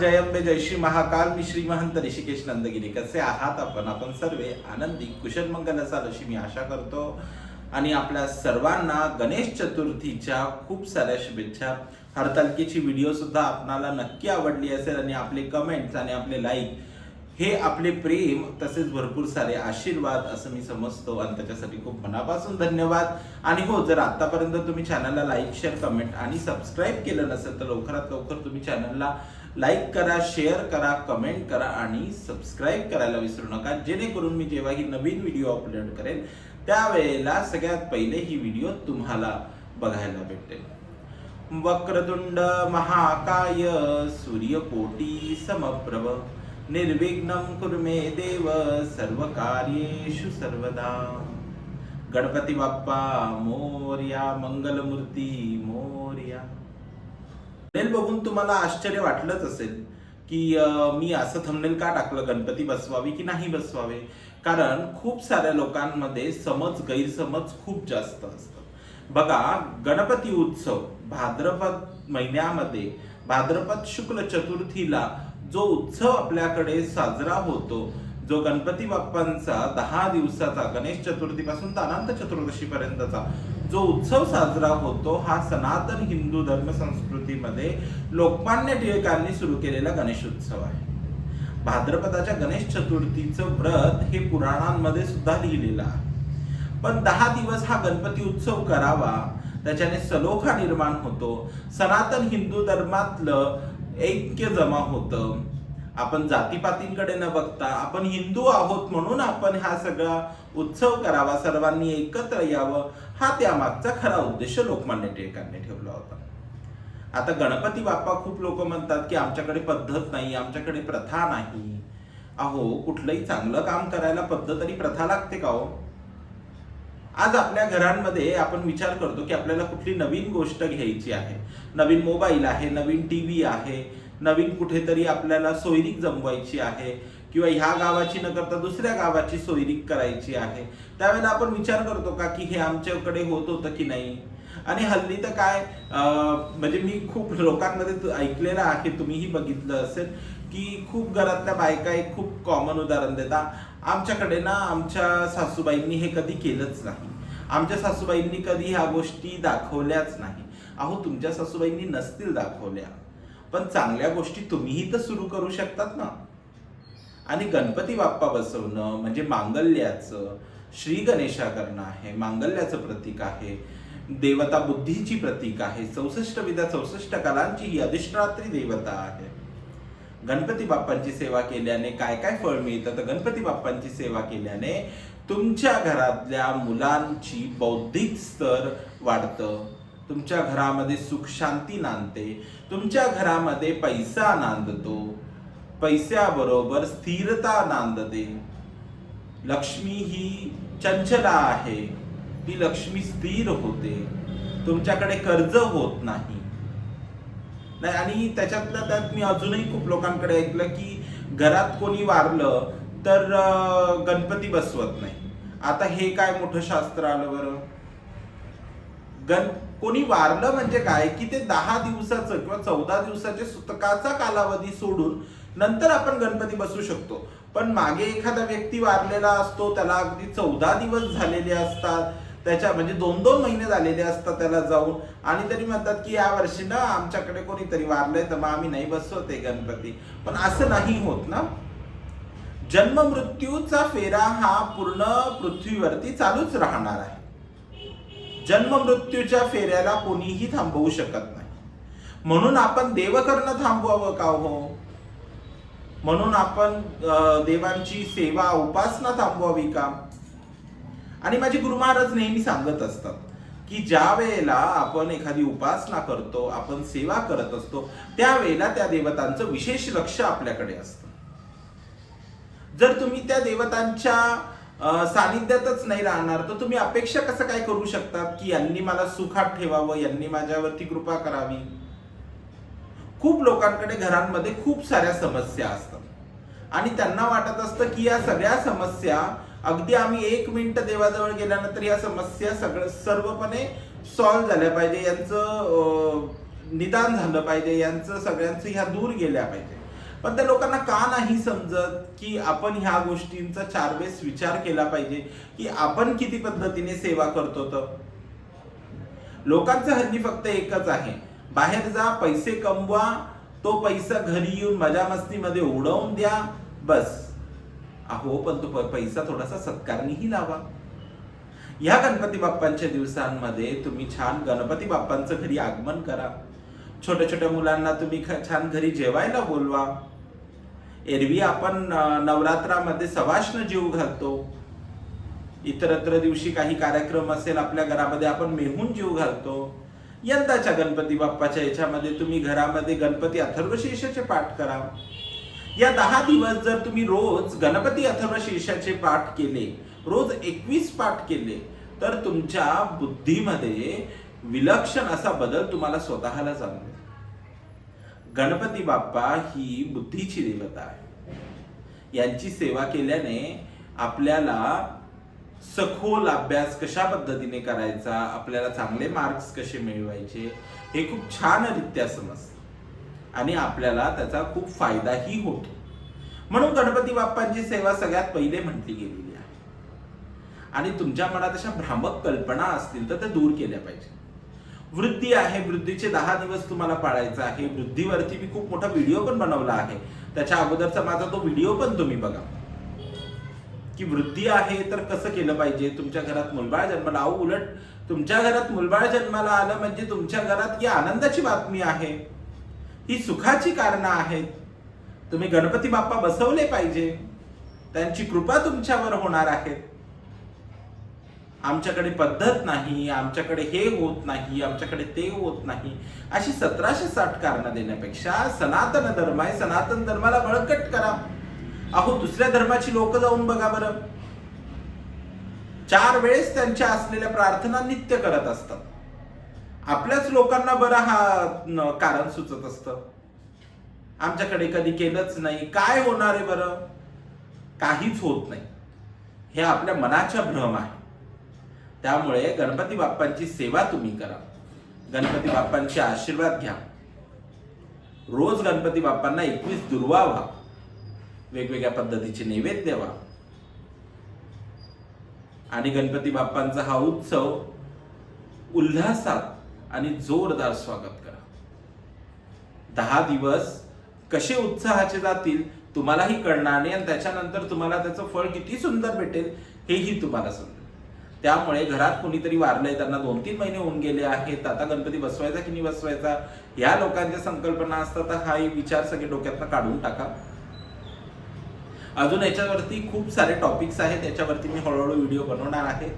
जयंबे जय श्री महाकाल मी श्री महंत ऋषिकेश नंदगिरी. कसे आहात आपण? आपण सर्वे आनंदी कुशल मंगल असाल अशी मी आशा करतो. आणि आपल्या सर्वांना गणेश चतुर्थीच्या खूप साऱ्या शुभेच्छा. हरतालिकेची व्हिडिओ सुद्धा आपणाला नक्की आवडली असेल आणि आपले कमेंट्स आणि आपले लाईक हे आपले प्रेम तसेच भरपूर सारे आशीर्वाद असं मी समजतो. आणि त्याच्यासाठी खूप मनापासून धन्यवाद. आणि हो जर आतापर्यंत तुम्ही चॅनलला लाईक शेअर कमेंट आणि सबस्क्राईब केलं नसेल तर लवकरात लवकर तुम्ही चॅनलला लाईक करा शेअर करा कमेंट करा आणि सबस्क्राईब करायला विसरू नका. जेणेकरून मी जेव्हा ही नवीन व्हिडिओ अपलोड करेन त्यावेळेला सगळ्यात पहिले ही व्हिडिओ तुम्हाला बघायला भेटेल. वक्रतुंड महाकाय सूर्यकोटी समप्रभ निर्विघ्नं कुर्मे देव सर्व कार्येषु सर्वदा. गणपती बाप्पा मोर्या मंगलमूर्ती मोर्या. थंबनेल बघून तुम्हाला आश्चर्य वाटलंच असेल की मी असं थंबनेल का टाकलं? गणपती बसवावी की नाही बसवावे? कारण खूप साऱ्या लोकांमध्ये समज गैरसमज खूप जास्त असतात. बघा गणपती उत्सव भाद्रपद महिन्यामध्ये भाद्रपद शुक्ल चतुर्थीला जो उत्सव आपल्याकडे साजरा होतो जो गणपती बाप्पांचा दहा दिवसाचा गणेश चतुर्थीपासून तर अनंत चतुर्दशीपर्यंतचा जो उत्सव साजरा होतो हा सनातन हिंदू धर्म संस्कृतीमध्ये लोकमान्य टिळकांनी सुरू केलेला गणेश उत्सव आहे. भाद्रपदाच्या गणेश चतुर्थीचं व्रत हे पुराणांमध्ये सुद्धा लिहिलेलं आहे. पण दहा दिवस हा गणपती उत्सव करावा त्याच्याने सलोखा निर्माण होतो. सनातन हिंदू धर्मातलं ऐक्य जमा होतं. आपण जातीपातींकडे न बघता आपण हिंदू आहोत म्हणून आपण हा सगळा उत्सव करावा सर्वांनी एकत्र यावं हा त्यामागचा खरा उद्देश लोकमान्य टिळकांनी ठेवला होता. आता गणपती बाप्पा खूप लोक म्हणतात की आमच्याकडे पद्धत नाही आमच्याकडे प्रथा नाही. अहो कुठलंही चांगलं काम करायला पद्धत आणि प्रथा लागते का हो? आज आपल्या घरांमध्ये आपण विचार करतो की आपल्याला कुठली नवीन गोष्ट घ्यायची आहे. नवीन मोबाईल आहे नवीन टी व्ही आहे नवीन कुठेतरी आपल्याला सोयरीक जमवायची आहे किंवा ह्या गावाची न करता दुसऱ्या गावाची सोयरीक करायची आहे. त्यावेळेला आपण विचार करतो का की हे आमच्याकडे होत होतं की नाही? आणि हल्ली तर काय म्हणजे मी खूप लोकांमध्ये ऐकलेलं आहे तुम्हीही बघितलं असेल की खूप घरातल्या बायका एक खूप कॉमन उदाहरण देता. आमच्याकडे ना आमच्या सासूबाईंनी हे कधी केलंच नाही. आमच्या सासूबाईंनी कधी ह्या गोष्टी दाखवल्याच नाही. अहो तुमच्या सासूबाईंनी नसतील दाखवल्या. पण चांगल्या गोष्टी तुम्हीही तर सुरू करू शकतात ना. आणि गणपती बाप्पा बसवणं म्हणजे मांगल्याचं श्री गणेशाकरण आहे मांगल्याचं प्रतीक आहे देवता बुद्धीची प्रतीक आहे चौसष्ट विधा चौसष्ट कलांची ही अधिष्ठात्री देवता आहे. गणपती बाप्पांची सेवा केल्याने काय काय फळ मिळतं? तर गणपती बाप्पांची सेवा केल्याने तुमच्या घरातल्या मुलांची बौद्धिक स्तर वाढतं. तुमच्या घरामध्ये सुख शांती नांदते तुमच्या घरामध्ये पैसा नांदतो. पैशाबरोबर स्थिरता नांदते. लक्ष्मी ही चंचला आहे ती लक्ष्मी स्थिर होते. तुमच्याकडे कर्ज होत नाही. नाही आणि त्याच्यातल्या त्यात मी अजूनही खूप लोकांकडे ऐकलं की घरात कोणी वारलं तर गणपती बसवत नाही. आता हे काय मोठं शास्त्र आलं बरं? गण कोणी वारलं म्हणजे काय? की ते दहा दिवसाचं किंवा चौदा दिवसाच्या सुतकाचा कालावधी सोडून नंतर आपण गणपती बसू शकतो. पण मागे एखादा व्यक्ती वारलेला असतो त्याला अगदी चौदा दिवस झालेले असतात त्याच्या म्हणजे दोन दोन महिने झालेले असतात त्याला जाऊन. आणि तरी म्हणतात की या वर्षी ना आमच्याकडे कोणीतरी वारलंय तर मग आम्ही नाही बसवते गणपती. पण असं नाही होत ना. जन्म मृत्यूचा फेरा हा पूर्ण पृथ्वीवरती चालूच राहणार आहे. जन्म मृत्यूच्या फेऱ्याला कोणीही थांबवू शकत नाही. म्हणून आपण देव करणं थांबवावं का हो? म्हणून आपण देवांची सेवा उपासना थांबवावी का? आणि माझे गुरु महाराज नेहमी सांगत असतात की ज्या वेळेला आपण एखादी उपासना करतो आपण सेवा करत असतो त्यावेळेला त्या देवतांचं विशेष लक्ष आपल्याकडे असतं. जर तुम्ही त्या देवतांच्या सानिध्यातच नाही राहणार. तर तुम्ही अपेक्षा कसं काय करू शकतात की यांनी मला सुखात ठेवावं यांनी माझ्यावरती कृपा करावी? खूप लोकांकडे घरांमध्ये खूप साऱ्या समस्या असतात. आणि त्यांना वाटत असतं की या सगळ्या समस्या अगदी आम्ही एक मिनिट देवाजवळ गेल्यानंतर या समस्या सगळं सर्वपणे सॉल्व्ह झाल्या पाहिजे. यांचं निदान झालं पाहिजे. यांचं सगळ्यांचं ह्या दूर गेल्या पाहिजे. पण त्या लोकांना का नाही समजत की आपण ह्या गोष्टींचा चार वेळेस विचार केला पाहिजे की आपण किती पद्धतीने सेवा करतो तर? लोकांचं हल्ली फक्त एकच आहे. बाहेर जा पैसे कमवा तो पैसा घरी येऊन मजा मस्तीमध्ये उडवून द्या बस. अहो पण तो प- पैसा थोडासा सत्कारनीही लावा. ह्या गणपती बाप्पांच्या दिवसांमध्ये तुम्ही छान गणपती बाप्पांचं घरी आगमन करा. छोट्या छोट्या मुलांना तुम्ही ख- छान घरी जेवायला बोलवा. एरवी आपण नवरात्रामध्ये सवाष्ण जीव घालतो. इतरत्र दिवशी काही कार्यक्रम असेल आपल्या घरामध्ये आपण मेहून जीव घालतो. यंदाच्या गणपती बाप्पाच्या याच्यामध्ये तुम्ही घरामध्ये गणपती अथर्वशीर्षाचे पाठ करा. या दहा दिवस जर तुम्ही रोज गणपती अथर्वशीर्षाचे पाठ केले रोज एकवीस पाठ केले तर तुमच्या बुद्धीमध्ये विलक्षण असा बदल तुम्हाला स्वतःला जाणवेल. गणपती बाप्पा ही बुद्धीची देवता आहे. यांची सेवा केल्याने आपल्याला सखोल अभ्यास कशा पद्धतीने करायचा आपल्याला चांगले मार्क्स कसे मिळवायचे हे खूप छानरित्या समजतं. आणि आपल्याला त्याचा खूप फायदाही होतो. म्हणून गणपती बाप्पांची सेवा सगळ्यात पहिले म्हटली गेलेली आहे. आणि तुमच्या मनात अशा भ्रामक कल्पना असतील तर त्या दूर केल्या पाहिजे वृद्धी आहे वृद्धीचे दहा दिवस तुम्हाला पाळायचा आहे. वृद्धीवरती मी खूप मोठा व्हिडिओ पण बनवला आहे. त्याच्या अगोदरचा माझा तो व्हिडिओ पण तुम्ही बघा. की वृद्धी आहे तर कसं केलं पाहिजे? तुमच्या घरात मुलबाळ जन्माला अहो उलट तुमच्या घरात मुलबाळ जन्माला आलं म्हणजे तुमच्या घरात ही आनंदाची बातमी आहे. ही सुखाची कारणं आहेत. तुम्ही गणपती बाप्पा बसवले पाहिजे. त्यांची कृपा तुमच्यावर होणार आहे. आमच्याकडे पद्धत नाही आमच्याकडे हे होत नाही आमच्याकडे ते होत नाही अशी सतराशे साठ कारणं देण्यापेक्षा सनातन धर्म आहे सनातन धर्माला बळकट करा. अहो दुसऱ्या धर्माची लोक जाऊन बघा बरं. चार वेळेस त्यांच्या असलेल्या प्रार्थना नित्य करत असतात. आपल्याच लोकांना बरं हा कारण सुचत असतं. आमच्याकडे कधी केलंच नाही. काय होणार आहे बरं? काहीच होत नाही. हे आपल्या मनाच्या भ्रम आहे. त्यामुळे गणपती बाप्पांची सेवा तुम्ही करा. गणपती बाप्पांचे आशीर्वाद घ्या. रोज गणपती बाप्पांना एकवीस दुर्वा व्हा. वेगवेगळ्या पद्धतीचे नैवेद्य व्हा. आणि गणपती बाप्पांचा हा उत्सव उल्हासात आणि जोरदार स्वागत करा. दहा दिवस कसे उत्साहाचे जातील तुम्हालाही कळणार नाही आणि त्याच्यानंतर तुम्हाला त्याचं फळ किती सुंदर भेटेल हेही तुम्हाला समजेल. त्यामुळे घरात कोणीतरी वारलंय त्यांना दोन तीन महिने होऊन गेले आहेत. आता गणपती बसवायचा की नाही बसवायचा या लोकांच्या संकल्पना असतात तर हाही विचार सगळे डोक्यातनं काढून टाका. अजून याच्यावरती खूप सारे टॉपिक्स आहेत त्याच्यावरती मी हळूहळू व्हिडिओ बनवणार आहे.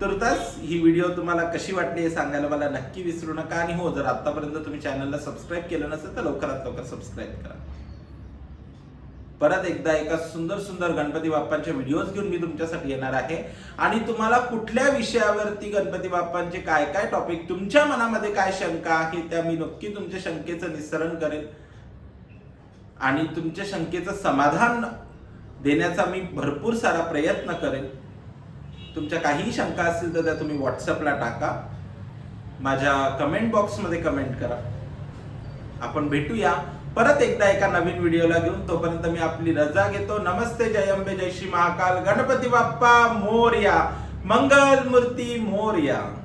तुर्तास ही व्हिडिओ तुम्हाला कशी वाटली हे सांगायला मला नक्की विसरू नका. आणि हो जर आतापर्यंत तुम्ही चॅनलला सबस्क्राईब केलं नसेल तर लवकरात लवकर सबस्क्राईब करा. परत एकदा एका सुंदर सुंदर गणपती बाप्पांचे व्हिडिओज घेऊन मी तुमच्यासाठी येणार आहे. आणि तुम्हाला कुठल्या विषयावरती गणपती बाप्पांचे काय काय टॉपिक तुमच्या मनामध्ये काय शंका आहे त्या मी नक्की तुमच्या शंकेचं निस्सरण करेल आणि तुमच्या शंकेचं समाधान देण्याचा मी भरपूर सारा प्रयत्न करेन. तुमच्या काहीही शंका असतील तर त्या तुम्ही व्हॉट्सअपला टाका. माझ्या कमेंट बॉक्समध्ये कमेंट करा. आपण भेटूया. परत एकदा एका नवीन व्हिडिओला घेऊन तोपर्यंत मी आपली रजा घेतो. नमस्ते जय अंबे जय श्री महाकाल. गणपती बाप्पा मोरया. मंगल मूर्ती मोरया.